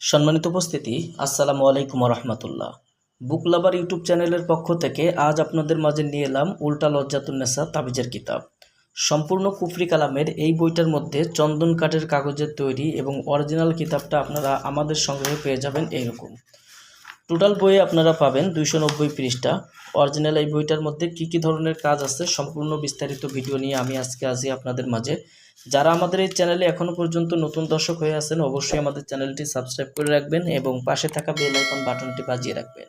সম্মানিত উপস্থিতি, আসসালামু আলাইকুম রহমতুল্লাহ বুক লাভার ইউটিউব চ্যানেলের পক্ষ থেকে আজ আপনাদের মাঝে নিয়ে এলাম উল্টা লজ্জাতুন্নেসা তাবিজের কিতাব। সম্পূর্ণ কুফরি কালামের এই বইটার মধ্যে চন্দন কাঠের কাগজের তৈরি এবং অরিজিনাল কিতাবটা আপনারা আমাদের সংগ্রহে পেয়ে যাবেন এইরকম। টোটাল বইয়ে আপনারা পাবেন দুইশো নব্বই পৃষ্ঠা। অরিজিনাল এই বইটার মধ্যে কি কি ধরনের কাজ আছে সম্পূর্ণ বিস্তারিত ভিডিও নিয়ে আমি আজকে আছি আপনাদের মাঝে। যারা আমাদের এই চ্যানেলে এখনও পর্যন্ত নতুন দর্শক হয়ে আছেন, অবশ্যই আমাদের চ্যানেলটি সাবস্ক্রাইব করে রাখবেন এবং পাশে থাকা বেল আইকন বাটনটি বাজিয়ে রাখবেন।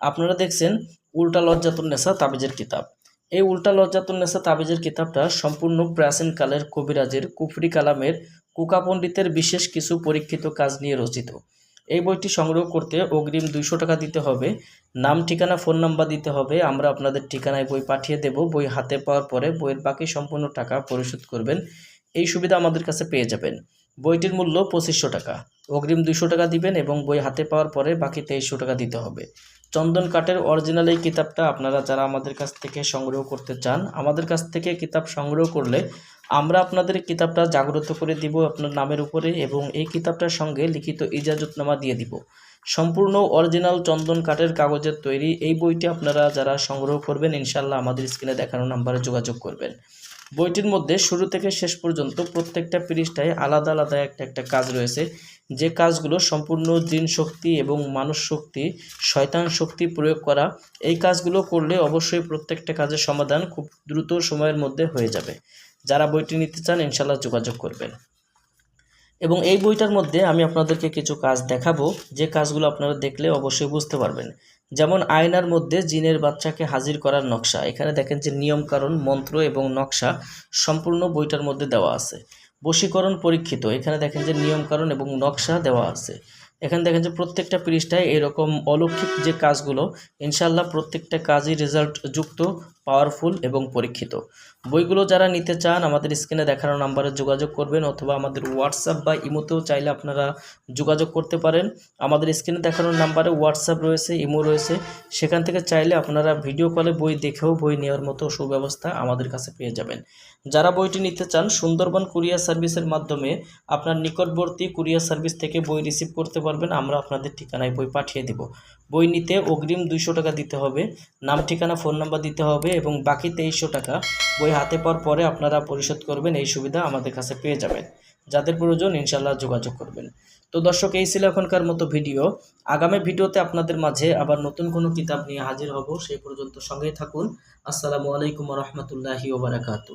আপনারা দেখছেন উল্টা লজ্জাতুন্নেসা তাবিজের কিতাব। এই উল্টা লজ্জাতুন্নেসা তাবিজের কিতাবটা সম্পূর্ণ প্রাচীনকালের কবিরাজের কুফরি কালামের কুকা পণ্ডিতের বিশেষ কিছু পরীক্ষিত কাজ নিয়ে রচিত। এই বইটি সংগ্রহ করতে অগ্রিম দুইশো টাকা দিতে হবে। নাম, ঠিকানা, ফোন নাম্বার দিতে হবে। আমরা আপনাদের ঠিকানায় বই পাঠিয়ে দেব। বই হাতে পাওয়ার পরে বইয়ের বাকি সম্পূর্ণ টাকা পরিশোধ করবেন। এই সুবিধা আমাদের কাছে পেয়ে যাবেন। বইটির মূল্য পঁচিশশো টাকা। অগ্রিম দুইশো টাকা দিবেন এবং বই হাতে পাওয়ার পরে বাকি তেইশশো টাকা দিতে হবে। চন্দন কাঠের অরিজিনাল এই কিতাবটা আপনারা যারা আমাদের কাছ থেকে সংগ্রহ করতে চান, আমাদের কাছ থেকে কিতাব সংগ্রহ করলে আমরা আপনাদের কিতাবটা জাগ্রত করে দিব আপনার নামের উপরে এবং এই কিতাবটার সঙ্গে লিখিত ইজাজতনামা দিয়ে দিব। সম্পূর্ণ অরিজিনাল চন্দন কাঠের কাগজের তৈরি এই বইটি আপনারা যারা সংগ্রহ করবেন ইনশাল্লাহ আমাদের স্ক্রিনে দেখানো নাম্বারে যোগাযোগ করবেন। বইটির মধ্যে শুরু থেকে শেষ পর্যন্ত প্রত্যেকটা পৃষ্ঠায় আলাদা আলাদা একটা একটা কাজ রয়েছে। যে কাজগুলো সম্পূর্ণ জিন শক্তি এবং মানুষ শক্তি, শয়তান শক্তি প্রয়োগ করা, এই কাজগুলো করলে অবশ্যই প্রত্যেকটা কাজের সমাধান খুব দ্রুত সময়ের মধ্যে হয়ে যাবে। যারা বইটি নিতে চান ইনশাল্লাহ যোগাযোগ করবেন। এবং এই বইটার মধ্যে আমি আপনাদেরকে কিছু কাজ দেখাবো। যে কাজগুলো আপনারা দেখলে অবশ্যই বুঝতে পারবেন। যেমন আয়নার মধ্যে জিনের বাচ্চাকে হাজির করার নকশা। এখানে দেখেন যে নিয়মকানুন, মন্ত্র এবং নকশা সম্পূর্ণ বইটার মধ্যে দেওয়া আছে। বশীকরণ পরীক্ষিত। এখানে দেখেন যে নিয়মকানুন এবং নকশা দেওয়া আছে। এখানে দেখেন যে প্রত্যেকটা পৃষ্ঠায় এরকম অলৌকিক যে কাজগুলো ইনশাল্লাহ প্রত্যেকটা কাজই রেজাল্ট যুক্ত পাওয়ারফুল এবং পরীক্ষিত। বইগুলো যারা নিতে চান, আমাদের স্ক্রিনে দেখানো নাম্বারে যোগাযোগ করবেন অথবা আমাদের হোয়াটসঅ্যাপ বা ইমোতেও চাইলে আপনারা যোগাযোগ করতে পারেন। আমাদের স্ক্রিনে দেখানো নাম্বারে হোয়াটসঅ্যাপ রয়েছে, ইমো রয়েছে। সেখান থেকে চাইলে আপনারা ভিডিও কলে বই দেখেও বই নেওয়ার মতো সুব্যবস্থা আমাদের কাছে পেয়ে যাবেন। যারা বইটি নিতে চান, সুন্দরবন কুরিয়ার সার্ভিসের মাধ্যমে আপনার নিকটবর্তী কুরিয়ার সার্ভিস থেকে বই রিসিভ করতে পারবেন, আমরা আপনাদের ঠিকানায় বই পাঠিয়ে দিব। বই নিতে অগ্রিম দুইশো টাকা দিতে হবে। নাম, ঠিকানা ফোন নাম্বার দিতে হবে। এবং বাকি তেইশশো টাকা বই হাতে পাওয়ার পরে আপনারা পরিশোধ করবেন, এই সুবিধা আমাদের কাছে পেয়ে যাবেন। যাদের প্রয়োজন ইনশাল্লাহ যোগাযোগ করবেন। তো দর্শক, এই ছিল এখনকার মতো ভিডিও। আগামী ভিডিওতে আপনাদের মাঝে আবার নতুন কোনো কিতাব নিয়ে হাজির হব, সেই পর্যন্ত সঙ্গেই থাকুন। আসসালামু আলাইকুম রহমতুল্লাহি ওবরাকাতু